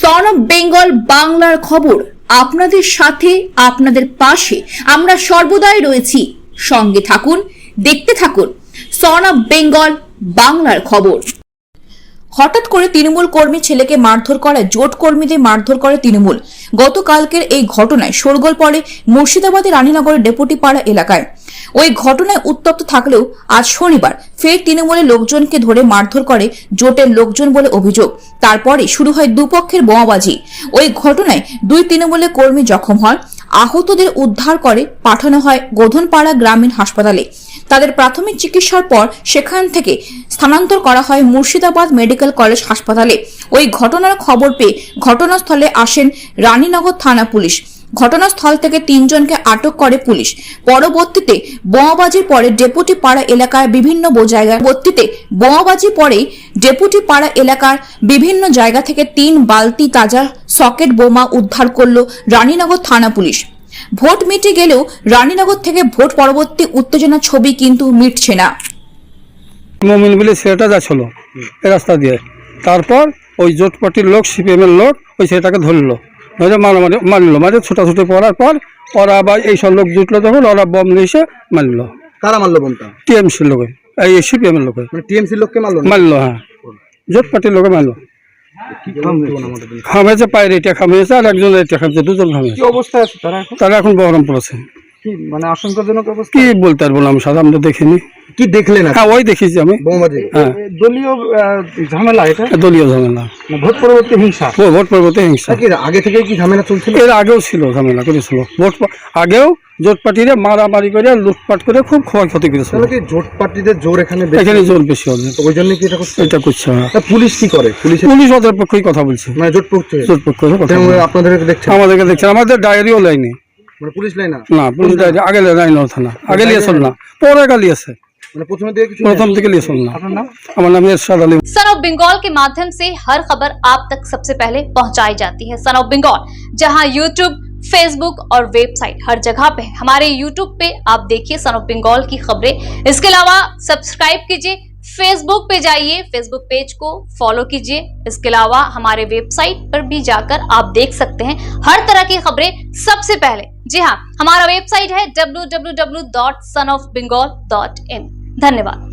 Son of Bengal বাংলার খবর। আপনাদের সাথে, আপনাদের পাশে আমরা সর্বদাই রয়েছি। সঙ্গে থাকুন, দেখতে থাকুন। সন অফ বেঙ্গল বাংলার খবর। হঠাৎ করে তৃণমূল কর্মী ছেলেকে মারধর করায় জোট কর্মীদের মারধর করে তৃণমূল। গতকালকের এই ঘটনায় শোরগোল পড়ে মুর্শিদাবাদের রানীনগরের ডেপুটি পাড়া এলাকায়। ওই ঘটনায় উত্তপ্ত থাকলেও আজ শনিবার ফের তৃণমূলের লোকজনকে ধরে মারধর করে জোটের লোকজন বলে অভিযোগ। তারপরে শুরু হয় দুপক্ষের বোমাবাজি। ওই ঘটনায় দুই তৃণমূলের কর্মী জখম হন। আহতদের উদ্ধার করে পাঠানো হয় গোধনপাড়া গ্রামীণ হাসপাতালে। তাদের প্রাথমিক চিকিৎসার পর সেখান থেকে স্থানান্তর করা হয় মুর্শিদাবাদ মেডিকেল কলেজ হাসপাতালে। ওই ঘটনার খবর পেয়ে ঘটনাস্থলে আসেন রানীনগর থানা পুলিশ। ঘটনাস্থল থেকে তিনজনকে আটক করে পুলিশ। পরবর্তীতে বোমাবাজির পরে ডেপুটি পাড়া এলাকার বিভিন্ন জায়গায় পরবর্তীতে বোমাবাজি পরে ডেপুটি পাড়া এলাকার বিভিন্ন জায়গা থেকে তিন বালতি তাজা সকেট বোমা উদ্ধার করল রানীনগর থানা পুলিশ। ভোট মিটে গেলেও রানীনগর থেকে ভোট পরবর্তী উত্তেজনা ছবি কিন্তু মিটছে না। মমিন বলে রাস্তা দিয়ে। তারপর ওই জোট পার্টির লোক, সিপিএমের লোক, ওই ছেলেটাকে ধরলো। ধরে মারামারি মারলো মানে ছোটাছুটি পড়ার পর ওরা আবার এই সব লোক জুটলো তখন ওরা বম নিয়ে এসে মারলো কারা মারলো বোমটা? টিএমসির লোকে এই সিপিএম লোকে। মানে টিএমসির লোককে মারলো মারলো হ্যাঁ। জোট পার্টির লোকে মারলো। খামেছে পায়ের এটা খামিয়েছে আর একজন এটা খামছে দুজন খামিয়েছে তারা এখন বহরমপুর আছে। কি মানে আশঙ্কাজনক অবস্থা? কি বলতে পারব না আমি সাদা আমরা দেখিনি। কি দেখলেন হ্যাঁ ওই দেখেছি আমি। বোমাবাজি? হ্যাঁ। দলীয় আহ, ঝামেলা এটা? দলীয় ঝামেলা। না, ভোট পরবর্তী হিংসা? ও ভোট পরবর্তী হিংসা। কি আগে থেকে কি ঝামেলা চলছিল? এর আগেও ছিল ঝামেলা করেছিল। ভোট পা- আগেও জোট পার্টিরে মারামারি করে লুটপাট করে খুব ক্ষয়ক্ষতি করেছিল। তাহলে কি জোট পার্টিদের জোর এখানে বেশি? এখানে জোর বেশি হবে। তো ওই জন্য কি এটা করছে? এটা করছে না তা পুলিশ কি করে? পুলিশ পুলিশ ওদের পক্ষেই কথা বলছে। মানে জোট পক্ষে? জোট পক্ষে কথা তেমন বলছে। আপনাদেরকে দেখছেন? আমাদেরকে দেখছে আমাদের ডায়েরিও লাইনি। মানে পুলিশ লাইন না না পুলিশ ডায়েরি আগে লাইন থানা আগে লিয়েছিল না পরে আগে লিয়েছে মানে প্রথমে দিয়ে কিছু প্রথম থেকে লিয়েছিল না আপনার নাম আমার নাম এরশাদ আলী सन ऑफ बंगाल के माध्यम से हर खबर आप तक सबसे पहले पहुंचाई जाती है सन ऑफ बंगाल जहां यूट्यूब फेसबुक और वेबसाइट हर जगह पे है। हमारे यूट्यूब पे आप देखिए सन ऑफ बंगाल की खबरें इसके अलावा सब्सक्राइब कीजिए फेसबुक पे जाइए फेसबुक पेज को फॉलो कीजिए इसके अलावा हमारे वेबसाइट पर भी जाकर आप देख सकते हैं हर तरह की खबरें सबसे पहले जी हाँ हमारा वेबसाइट है W W W dot son of Bengal dot in धन्यवाद।